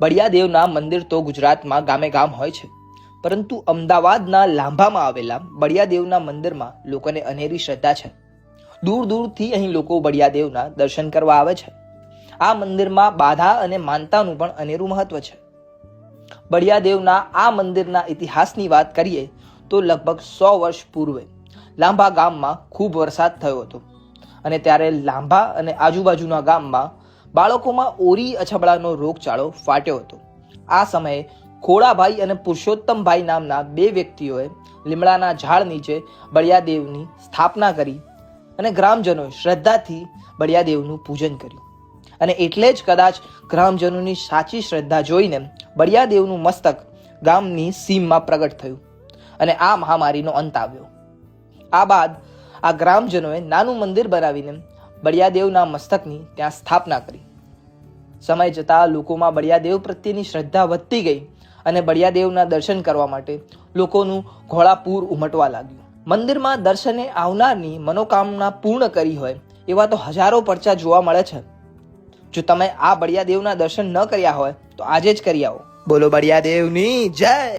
બળિયાદેવના મંદિર તો ગુજરાતમાં ગામે ગામ હોય છે. પરંતુ અમદાવાદના લાંભામાં આવેલા બળિયાદેવના મંદિરમાં લોકોને અનેરી શ્રદ્ધા છે. દૂર દૂરથી અહીં લોકો બળિયાદેવના દર્શન કરવા આવે છે. આ મંદિરમાં બાધા અને માનતાનું પણ અનેરું મહત્વ છે. બળિયાદેવના આ મંદિરના ઇતિહાસની વાત કરીએ તો લગભગ સો વર્ષ પૂર્વે લાંભા ગામમાં ખૂબ વરસાદ થયો હતો. અને ત્યારે લાંભા અને આજુબાજુના ગામમાં બાળકોમાં ઓરી અછબડાનો રોગચાળો ફાટ્યો હતો. આ સમયે ખોડાભાઈ અને પુરુષોત્તમભાઈ નામના બે વ્યક્તિઓએ લીમડાના ઝાડ નીચે બળિયાદેવની સ્થાપના કરી અને ગ્રામજનોએ શ્રદ્ધાથી બળિયાદેવનું પૂજન કર્યું. અને એટલે જ કદાચ ગ્રામજનોની સાચી શ્રદ્ધા જોઈને બળિયાદેવનું મસ્તક ગામની સીમમાં પ્રગટ થયું અને આ મહામારીનો અંત આવ્યો. આ બાદ આ ગ્રામજનોએ નાનું મંદિર બનાવીને બળિયાદેવના મસ્તકની ત્યાં સ્થાપના કરી. સમય જતાં લોકોમાં બળિયાદેવ પ્રત્યેની શ્રદ્ધા વધતી ગઈ અને બળિયાદેવના દર્શન કરવા માટે લોકોનું ઘોડાપૂર ઉમટવા લાગ્યું. મંદિરમાં દર્શને આવનારની મનોકામના પૂર્ણ કરી હોય એવા તો હજારો પરચા જોવા મળે છે. જો તમે આ બળિયાદેવના દર્શન ન કર્યા હોય તો આજે જ કરી આવો. બોલો બળિયાદેવની જય!